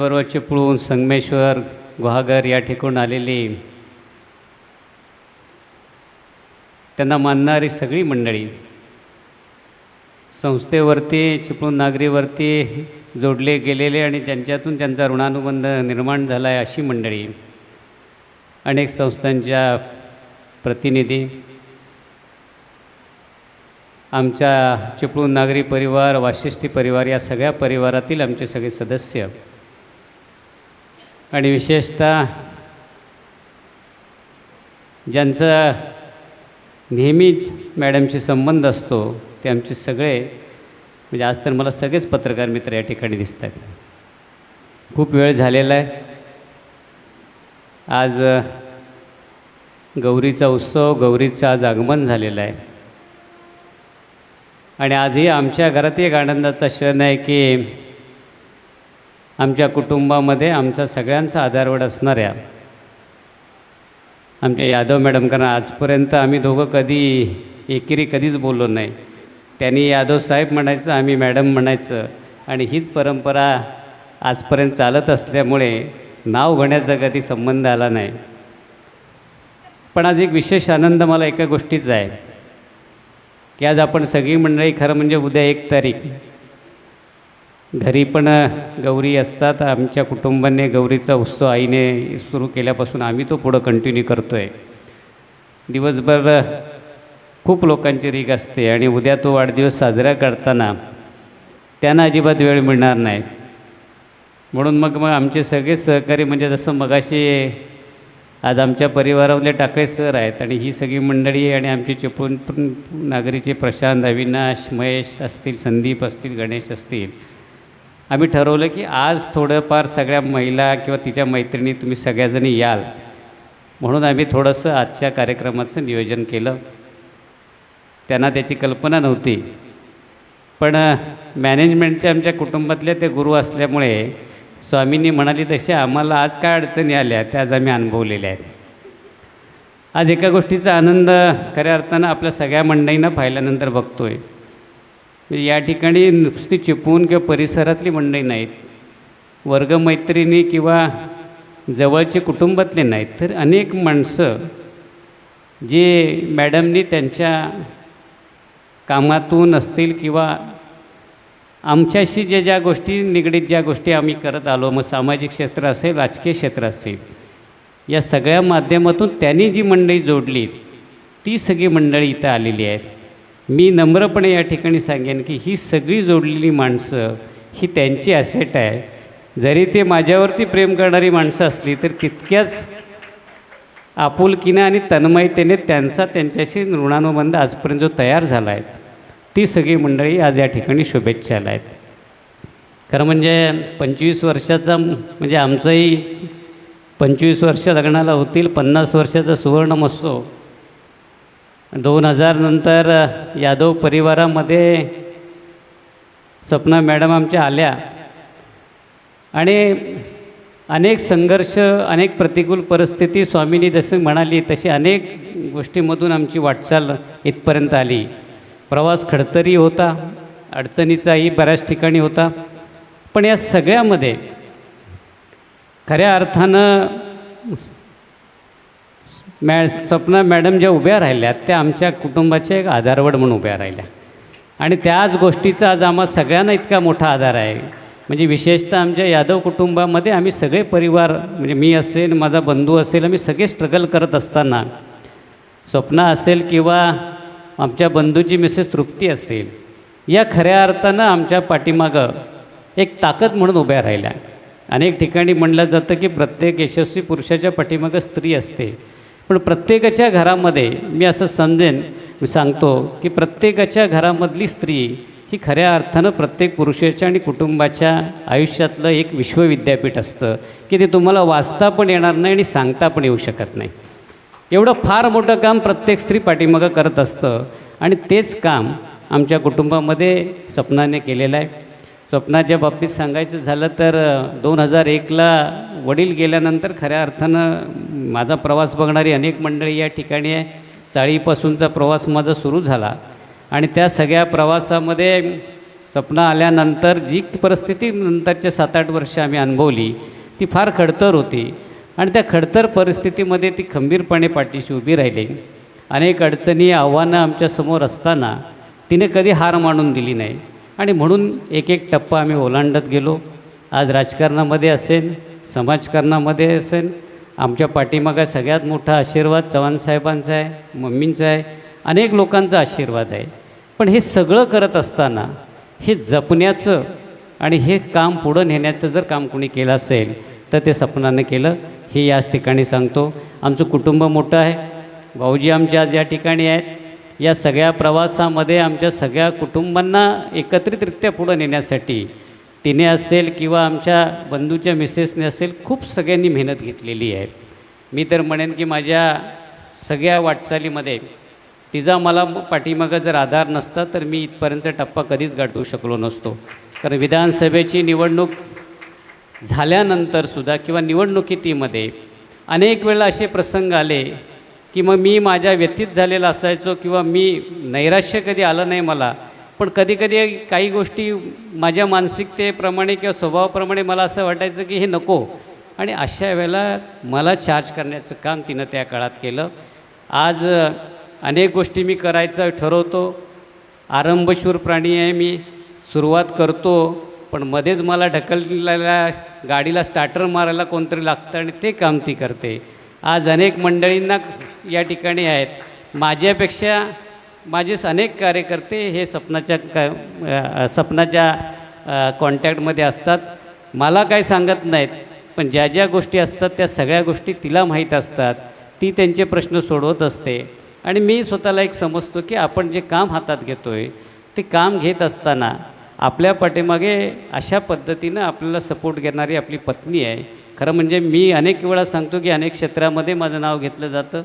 बरोबर चिपळूण संगमेश्वर गुहागर या ठिकाणून आलेली. त्यांना मानणारी सगळी मंडळी. संस्थेवरती चिपळूण नागरीवरती जोडले गेलेले आणि त्यांच्यातून त्यांचा ऋणानुबंध निर्माण झाला आहे अशी मंडळी. अनेक संस्थांच्या प्रतिनिधी. आमच्या चिपळूण नागरी परिवार वाशिष्ठी परिवार या सगळ्या परिवारातील आमचे सगळे सदस्य. आणि विशेषतः ज्यांचा नेहमीच मॅडमशी संबंध असतो ते आमचे सगळे म्हणजे आज तर मला सगळेच पत्रकार मित्र या ठिकाणी दिसत आहेत खूप वेळ झालेला आहे. आज गौरीचा उत्सव गौरीचं आज आगमन झालेलं आहे. आणि आजही आमच्या घरात एक आनंदाचा क्षण आहे की आमच्या कुटुंबामध्ये आमचा सगळ्यांचा आधारवड असणाऱ्या आमच्या यादव मॅडम कारण आजपर्यंत आम्ही दोघं कधी एकेरी कधीच बोललो नाही. त्यांनी यादव साहेब म्हणायचं आम्ही मॅडम म्हणायचं. आणि हीच परंपरा आजपर्यंत चालत असल्यामुळे नाव घेण्याचा कधी संबंध आला नाही. पण आज एक विशेष आनंद मला एका गोष्टीचा आहे की आज आपण सगळी मंडळी खरं म्हणजे उद्या एक तारीख. घरी पण गौरी असतात. आमच्या कुटुंबाने गौरीचा उत्सव आईने सुरू केल्यापासून आम्ही तो पुढं कंटिन्यू करतो आहे दिवसभर खूप लोकांची रीग असते आणि उद्या तो वाढदिवस साजरा करताना त्यांना अजिबात वेळ मिळणार नाही. म्हणून मग मग आमचे सगळे सहकारी म्हणजे जसं मगाशी आज आमच्या परिवारामधले टाकळे सर आहेत आणि ही सगळी मंडळी आणि आमचे चिपळूण नागरीचे प्रशांत अविनाश महेश असतील संदीप असतील गणेश असतील आम्ही ठरवलं की आज थोडंफार सगळ्या महिला किंवा तिच्या मैत्रिणी तुम्ही सगळ्याजणी याल. म्हणून आम्ही थोडंसं आजच्या कार्यक्रमाचं नियोजन केलं. त्यांना त्याची कल्पना नव्हती. पण मॅनेजमेंटच्या आमच्या कुटुंबातले ते गुरु असल्यामुळे स्वामींनी म्हणाली तसे आम्हाला आज काय अडचणी आल्या त्या आज आम्ही अनुभवलेल्या आहेत. आज एका गोष्टीचा आनंद खऱ्या अर्थानं आपल्या सगळ्या मंडळींना पाहिल्यानंतर बघतो आहे म्हणजे या ठिकाणी नुसती चिपवून किंवा परिसरातली मंडळी नाहीत. वर्गमैत्रिणी किंवा जवळचे कुटुंबातले नाहीत. तर अनेक माणसं जे मॅडमनी त्यांच्या कामातून असतील किंवा आमच्याशी जे ज्या गोष्टी निगडीत ज्या गोष्टी आम्ही करत आलो मग सामाजिक क्षेत्र असेल राजकीय क्षेत्र असेल या सगळ्या माध्यमातून त्यांनी जी मंडळी जोडली ती सगळी मंडळी इथं आलेली आहेत. मी नम्रपणे या ठिकाणी सांगेन की ही सगळी जोडलेली माणसं ही त्यांची ॲसेट आहे. जरी ते माझ्यावरती प्रेम करणारी माणसं असली तर तितक्याच आपुलकीनं आणि तन्मयतेने त्यांचा त्यांच्याशी ऋणानुबंध आजपर्यंत जो तयार झाला आहे ती सगळी मंडळी आज या ठिकाणी शुभेच्छाला आहेत खरं म्हणजे पंचवीस वर्षाचा म्हणजे आमचंही पंचवीस वर्ष लग्नाला होतील पन्नास वर्षाचा सुवर्ण महोत्सव दोन हजारनंतर यादव परिवारामध्ये स्वप्ना मॅडम आमच्या आल्या. आणि अनेक संघर्ष अनेक प्रतिकूल परिस्थिती स्वामींनी जसं म्हणाली तशी अनेक गोष्टीमधून आमची वाटचाल इथपर्यंत आली. प्रवास खडतरी होता अडचणीचाही बऱ्याच ठिकाणी होता. पण या सगळ्यामध्ये खऱ्या अर्थानं मॅ स्वप्ना मॅडम ज्या उभ्या राहिल्या त्या आमच्या कुटुंबाच्या एक आधारवड म्हणून उभ्या राहिल्या. आणि त्याच गोष्टीचा आज आम्हा सगळ्यांना इतका मोठा आधार आहे. म्हणजे विशेषतः आमच्या यादव कुटुंबामध्ये आम्ही सगळे परिवार म्हणजे मी असेल माझा बंधू असेल आम्ही सगळे स्ट्रगल करत असताना स्वप्ना असेल किंवा आमच्या बंधूची मिसेस तृप्ती असेल या खऱ्या अर्थानं आमच्या पाठीमागं एक ताकद म्हणून उभ्या राहिल्या. अनेक ठिकाणी म्हणलं जातं की प्रत्येक यशस्वी पुरुषाच्या पाठीमागं स्त्री असते. पण प्रत्येकाच्या घरामध्ये मी असं समजेन मी सांगतो की प्रत्येकाच्या घरामधली स्त्री ही खऱ्या अर्थानं प्रत्येक पुरुषाच्या आणि कुटुंबाच्या आयुष्यातलं एक विश्वविद्यापीठ असतं की ते तुम्हाला वाचता पण येणार नाही आणि सांगता पण येऊ शकत नाही. एवढं फार मोठं काम प्रत्येक स्त्री पाठीमागं करत असतं आणि तेच काम आमच्या कुटुंबामध्ये स्वप्नाने केलेलं आहे. स्वप्नाच्या बाबतीत सांगायचं झालं तर दोन हजार एकला वडील गेल्यानंतर खऱ्या अर्थानं माझा प्रवास बघणारी अनेक मंडळी या ठिकाणी आहे चाळीपासूनचा प्रवास माझा सुरू झाला. आणि त्या सगळ्या प्रवासामध्ये सपना आल्यानंतर जी परिस्थिती नंतरचे सात आठ वर्ष आम्ही अनुभवली ती फार खडतर होती. आणि त्या खडतर परिस्थितीमध्ये ती खंबीरपणे पाठीशी उभी राहिली. अनेक अडचणी आव्हानं आमच्यासमोर असताना तिने कधी हार मानून दिली नाही. आणि म्हणून एक एक टप्पा आम्ही ओलांडत गेलो. आज राजकारणामध्ये असेल समाजकारणामध्ये असेल आमच्या पाठीमागा सगळ्यात मोठा आशीर्वाद चव्हाणसाहेबांचा आहे मम्मींचा आहे अनेक लोकांचा आशीर्वाद आहे. पण हे सगळं करत असताना हे जपण्याचं आणि हे काम पुढं नेण्याचं जर काम कोणी केलं असेल तर ते सपनानं केलं. हे याच ठिकाणी सांगतो. आमचं कुटुंब मोठं आहे. भाऊजी आमचे आज या ठिकाणी आहेत. या सगळ्या प्रवासामध्ये आमच्या सगळ्या कुटुंबांना एकत्रितरित्या पुढं नेण्यासाठी तिने असेल किंवा आमच्या बंधूच्या मिसेसने असेल खूप सगळ्यांनी मेहनत घेतलेली आहे. मी तर म्हणेन की माझ्या सगळ्या वाटचालीमध्ये तिचा मला पाठीमागं जर आधार नसता तर मी इथपर्यंतचा टप्पा कधीच गाठवू शकलो नसतो. कारण विधानसभेची निवडणूक झाल्यानंतरसुद्धा किंवा निवडणुकीतीमध्ये अनेक वेळा असे प्रसंग आले की मग मी माझ्या व्यतीत झालेला असायचो किंवा मी नैराश्य कधी आलं नाही मला पण कधीकधी काही गोष्टी माझ्या मानसिकतेप्रमाणे किंवा स्वभावाप्रमाणे मला असं वाटायचं की हे नको. आणि अशा वेळेला मला चार्ज करण्याचं काम तिनं त्या काळात केलं. आज अनेक गोष्टी मी करायचं ठरवतो. आरंभशूर प्राणी आहे मी सुरुवात करतो. पण मध्येच मला ढकललेल्या गाडीला स्टार्टर मारायला कोणतरी लागतं आणि ते काम ती करते. आज अनेक मंडळींना या ठिकाणी आहेत. माझ्यापेक्षा माझेच अनेक कार्यकर्ते हे सपनाच्या का सपनाच्या कॉन्टॅक्टमध्ये असतात. मला काही सांगत नाहीत पण ज्या ज्या गोष्टी असतात त्या सगळ्या गोष्टी तिला माहीत असतात. ती त्यांचे प्रश्न सोडवत असते. आणि मी स्वतःला एक समजतो की आपण जे काम हातात घेतो आहे ते काम घेत असताना आपल्या पाठीमागे अशा पद्धतीनं आपल्याला सपोर्ट घेणारी आपली पत्नी आहे. खरं म्हणजे मी अनेक वेळा सांगतो की अनेक क्षेत्रामध्ये माझं नाव घेतलं जातं.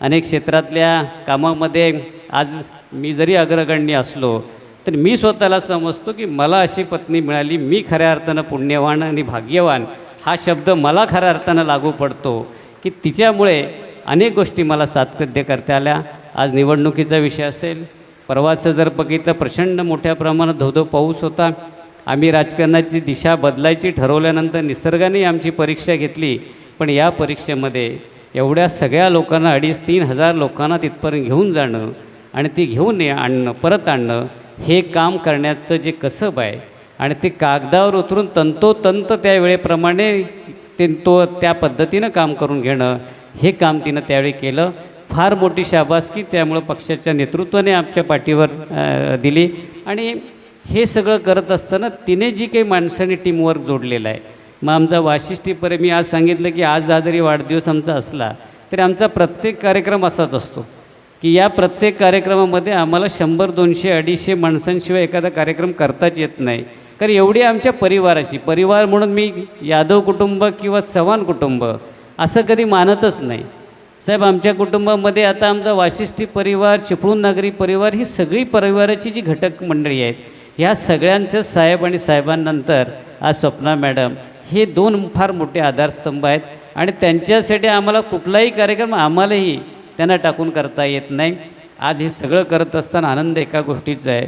अनेक क्षेत्रातल्या कामामध्ये आज मी जरी अग्रगण्य असलो तर मी स्वतःला समजतो की मला अशी पत्नी मिळाली मी खऱ्या अर्थानं पुण्यवान आणि भाग्यवान. हा शब्द मला खऱ्या अर्थानं लागू पडतो की तिच्यामुळे अनेक गोष्टी मला सातत्य करता आल्या. आज निवडणुकीचा विषय असेल परवाचं जर बघितलं प्रचंड मोठ्या प्रमाणात धोधो पाऊस होता. आम्ही राजकारणाची दिशा बदलायची ठरवल्यानंतर निसर्गाने आमची परीक्षा घेतली पण या परीक्षेमध्ये एवढ्या सगळ्या लोकांना अडीच तीन हजार लोकांना तिथपर्यंत घेऊन जाणं आणि ती घेऊन ये आणणं परत आणणं हे काम करण्याचं जे कसब आहे आणि ते कागदावर उतरून तंतोतंत त्यावेळेप्रमाणे ते तो त्या पद्धतीनं काम करून घेणं हे काम तिनं त्यावेळी केलं. फार मोठी शाबासकी त्यामुळं पक्षाच्या नेतृत्वाने आमच्या पाठीवर दिली. आणि हे सगळं करत असताना तिने जी काही माणसाने टीमवर्क जोडलेलं आहे मग आमचा वाशिष्ठीपर्यंत मी आज सांगितलं की आज हा जरी वाढदिवस आमचा असला तरी आमचा प्रत्येक कार्यक्रम असाच असतो. की या प्रत्येक कार्यक्रमामध्ये आम्हाला शंभर दोनशे अडीचशे माणसांशिवाय एखादा कार्यक्रम करताच येत नाही. कारण एवढी आमच्या परिवाराशी परिवार म्हणून मी यादव कुटुंब किंवा चव्हाण कुटुंब असं कधी मानतच नाही. साहेब आमच्या कुटुंबामध्ये आता आमचा वाशिष्ठी परिवार चिपळूण नागरी परिवार ही सगळी परिवाराची जी घटक मंडळी आहेत ह्या सगळ्यांचं साहेब आणि साहेबांनंतर आज स्वप्ना मॅडम हे दोन फार मोठे आधारस्तंभ आहेत. आणि त्यांच्यासाठी आम्हाला कुठलाही कार्यक्रम आम्हालाही त्यांना टाकून करता येत नाही. आज हे सगळं करत असताना आनंद एका गोष्टीचा आहे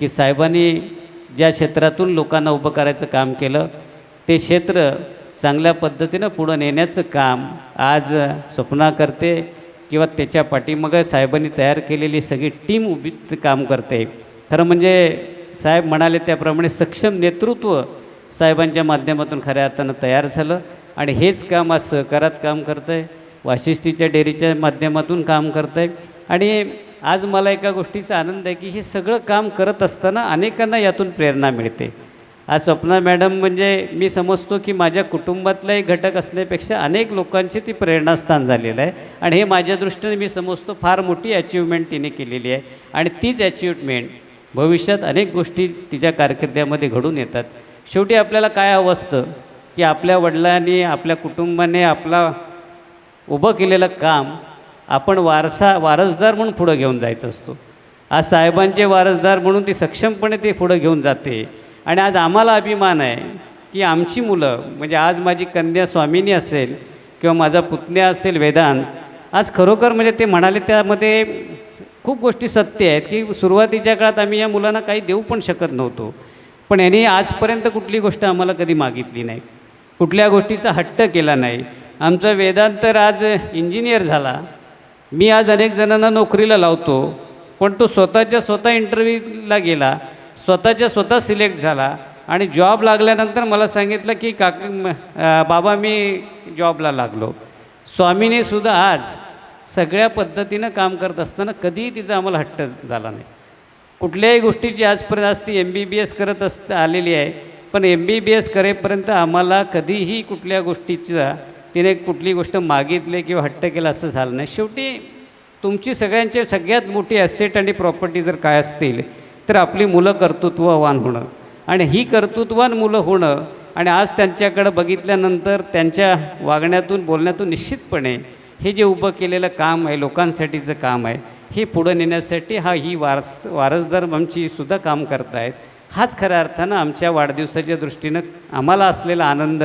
की साहेबांनी ज्या क्षेत्रातून लोकांना उभं करायचं काम केलं ते क्षेत्र चांगल्या पद्धतीनं पुढं नेण्याचं काम आज स्वप्ना करते किंवा त्याच्या पाठीमागं साहेबांनी तयार केलेली सगळी टीम उभी काम करते. खरं म्हणजे साहेब म्हणाले त्याप्रमाणे सक्षम नेतृत्व साहेबांच्या माध्यमातून खऱ्या अर्थानं तयार झालं आणि हेच काम आज सहकारात काम करतं आहे वाशिष्ठीच्या डेअरीच्या माध्यमातून काम करतं आहे आणि आज मला एका गोष्टीचा आनंद आहे की हे सगळं काम करत असताना अनेकांना यातून प्रेरणा मिळते. आज स्वप्ना मॅडम म्हणजे मी समजतो की माझ्या कुटुंबातलाही एक घटक असण्यापेक्षा अनेक लोकांचे ती प्रेरणास्थान झालेलं आहे. आणि हे माझ्या दृष्टीने मी समजतो फार मोठी अचिव्हमेंट तिने केलेली आहे. आणि तीच अचिव्हमेंट भविष्यात अनेक गोष्टी तिच्या कारकिर्दीमध्ये घडून येतात. शेवटी आपल्याला काय हवं असतं? की आपल्या वडिलांनी आपल्या कुटुंबाने आपला उभं केलेलं काम आपण वारसा वारसदार म्हणून पुढं घेऊन जायचं असतो. आज साहेबांचे वारसदार म्हणून ती सक्षमपणे ते पुढं घेऊन जाते. आणि आज आम्हाला अभिमान आहे की आमची मुलं म्हणजे आज माझी कन्या स्वामिनी असेल किंवा माझा पुतण्या असेल वेदांत आज खरोखर म्हणजे ते म्हणाले त्यामध्ये खूप गोष्टी सत्य आहेत की सुरुवातीच्या काळात आम्ही या मुलांना काही देऊ पण शकत नव्हतो. पण यांनी आजपर्यंत कुठली गोष्ट आम्हाला कधी मागितली नाही. कुठल्या गोष्टीचा हट्ट केला नाही. आमचा वेदांत तर आज इंजिनियर झाला. मी आज अनेक जणांना नोकरीला लावतो. पण तो स्वतःच्या स्वतः इंटरव्ह्यूला गेला. स्वतःच्या स्वतः सिलेक्ट झाला. आणि जॉब लागल्यानंतर मला सांगितलं की काका बाबा मी जॉबला लागलो. स्वामीने सुद्धा आज सगळ्या पद्धतीनं काम करत असताना कधीही तिचा आम्हाला हट्ट झाला नाही. कुठल्याही गोष्टीची आजपर्यंत आज ती एम बी बी एस करत असत आलेली आहे पण एम बी बी एस करेपर्यंत आम्हाला कधीही कुठल्या गोष्टीचा तिने कुठली गोष्ट मागितली किंवा हट्ट केला असं झालं नाही. शेवटी तुमची सगळ्यांची सगळ्यात मोठी ॲसेट आणि प्रॉपर्टी जर काय असतील तर आपली मुलं कर्तृत्ववान होणं. आणि ही कर्तृत्ववान मुलं होणं आणि आज त्यांच्याकडं बघितल्यानंतर त्यांच्या वागण्यातून बोलण्यातून निश्चितपणे हे जे उभं केलेलं काम आहे लोकांसाठीचं काम आहे हे पुढं नेण्यासाठी हा ही वारस वारसदार आमची सुद्धा काम करतायत. हाच खऱ्या अर्थानं आमच्या वाढदिवसाच्या दृष्टीनं आम्हाला असलेला आनंद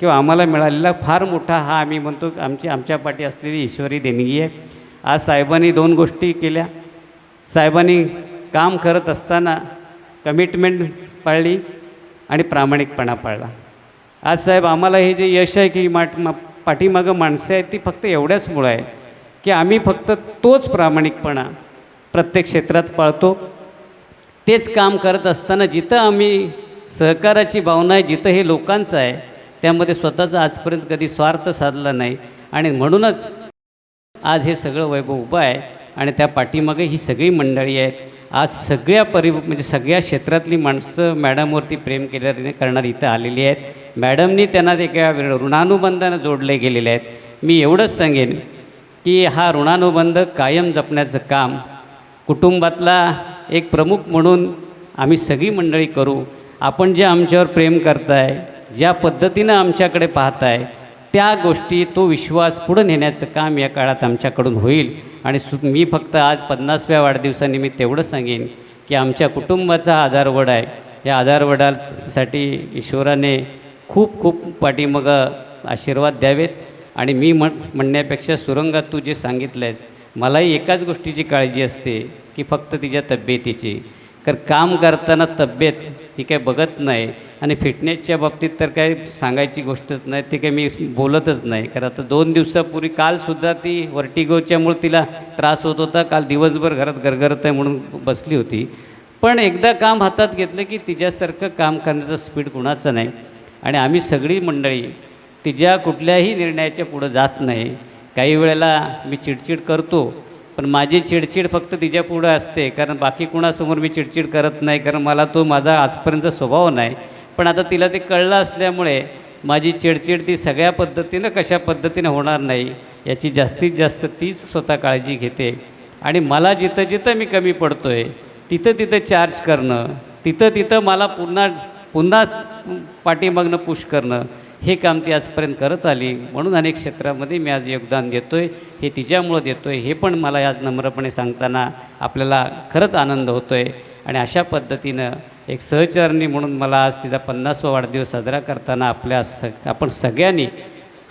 किंवा आम्हाला मिळालेला फार मोठा हा आम्ही म्हणतो आमची आमच्या पाठी असलेली ईश्वरी देणगी आहे. आज साहेबांनी दोन गोष्टी केल्या. साहेबांनी काम करत असताना कमिटमेंट पाळली आणि प्रामाणिकपणा पाळला. आज साहेब आम्हाला हे जे यश आहे की माट मा पाठीमागं माणसं आहेत ती फक्त एवढ्याचमुळं आहे की आम्ही फक्त तोच प्रामाणिकपणा प्रत्येक क्षेत्रात पाळतो. तेच काम करत असताना जिथं आम्ही सहकाराची भावना आहे जिथं हे लोकांचं आहे त्यामध्ये स्वतःचा आजपर्यंत कधी स्वार्थ साधला नाही. आणि म्हणूनच आज हे सगळं वैभव उभं आहे आणि त्या पाठीमागे ही सगळी मंडळी आहेत. आज सगळ्या परि म्हणजे सगळ्या क्षेत्रातली माणसं मॅडमवरती प्रेम केल्याने करणारी इथं आलेली आहेत. मॅडमनी त्यांना ते एका ऋणानुबंधानं जोडले गेलेले आहेत. मी एवढंच सांगेन की हा ऋणानुबंध कायम जपण्याचं काम कुटुंबातला एक प्रमुख म्हणून आम्ही सगळी मंडळी करू. आपण जे आमच्यावर प्रेम करताय ज्या पद्धतीनं आमच्याकडे पाहताय त्या गोष्टी तो विश्वास पुढं नेण्याचं काम या काळात आमच्याकडून होईल. आणि सु मी फक्त आज पन्नासव्या वाढदिवसानिमित्त एवढं सांगेन की आमच्या कुटुंबाचा हा आधारवड आहे. या आधारवडासाठी ईश्वराने खूप खूप पाठीमागं आशीर्वाद द्यावेत. आणि मी म्हण म्हणण्यापेक्षा सुरंगात तू जे सांगितलं आहेस मलाही एकाच गोष्टीची काळजी असते की फक्त तिच्या तब्येतीची. कारण काम करताना तब्येत ही काय बघत नाही आणि फिटनेसच्या बाबतीत तर काही सांगायची गोष्टच नाही ते काही मी बोलतच नाही. कारण आता दोन दिवसापूर्वी कालसुद्धा ती वर्टिगोच्यामुळे तिला त्रास होत होता काल दिवसभर घरात गरगरत आहे म्हणून बसली होती. पण एकदा काम हातात घेतलं की तिच्यासारखं काम करण्याचं स्पीड कुणाचं नाही. आणि आम्ही सगळी मंडळी तिच्या कुठल्याही निर्णयाच्या पुढं जात नाही. काही वेळेला मी चिडचिड करतो पण माझी चिडचिड फक्त तिच्या पुढं असते कारण बाकी कुणासमोर मी चिडचिड करत नाही कारण मला तो माझा आजपर्यंत स्वभाव नाही. पण आता तिला ते कळलं असल्यामुळे माझी चिडचिड ती सगळ्या पद्धतीनं कशा पद्धतीनं होणार नाही याची जास्तीत जास्त तीच स्वतः काळजी घेते. आणि मला जिथं जिथं मी कमी पडतो आहे तिथं तिथं चार्ज करणं तिथं तिथं मला पुन्हा पुन्हा पाठीमागनं पुश करणं हे काम ती आजपर्यंत करत आली. म्हणून अनेक क्षेत्रामध्ये मी आज योगदान देतो आहे हे तिच्यामुळं देतो आहे हे पण मला आज नम्रपणे सांगताना आपल्याला खरंच आनंद होतो आहे आणि अशा पद्धतीनं एक सहचारणी म्हणून मला आज तिचा पन्नासवा वाढदिवस साजरा करताना आपल्या स आपण सगळ्यांनी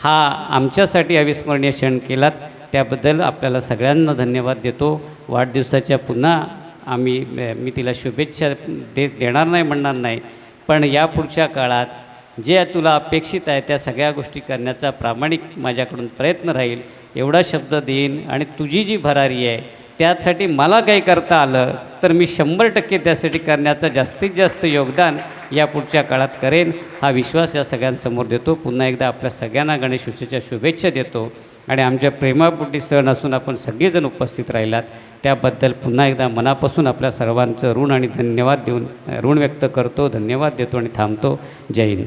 हा आमच्यासाठी अविस्मरणीय क्षण केलात. त्याबद्दल आपल्याला सगळ्यांना धन्यवाद देतो. वाढदिवसाच्या पुन्हा आम्ही मी तिला शुभेच्छा दे देणार नाही म्हणणार नाही. पण यापुढच्या काळात जे तुला अपेक्षित आहे त्या सगळ्या गोष्टी करण्याचा प्रामाणिक माझ्याकडून प्रयत्न राहील एवढा शब्द देईन आणि तुझी जी भरारी आहे त्यासाठी मला काही करता आलं तर मी शंभर टक्के त्यासाठी करण्याचं जास्तीत जास्त योगदान या पुढच्या काळात करेन. हा विश्वास या सगळ्यांसमोर देतो. पुन्हा एकदा आपल्या सगळ्यांना गणेश उत्सवाच्या शुभेच्छा देतो आणि आमच्या प्रेमापोटी सण असून आपण सगळेजण उपस्थित राहिलात. त्याबद्दल पुन्हा एकदा मनापासून आपल्या सर्वांचं ऋण आणि धन्यवाद देऊन ऋण व्यक्त करतो धन्यवाद देतो आणि थांबतो. जय हिंद.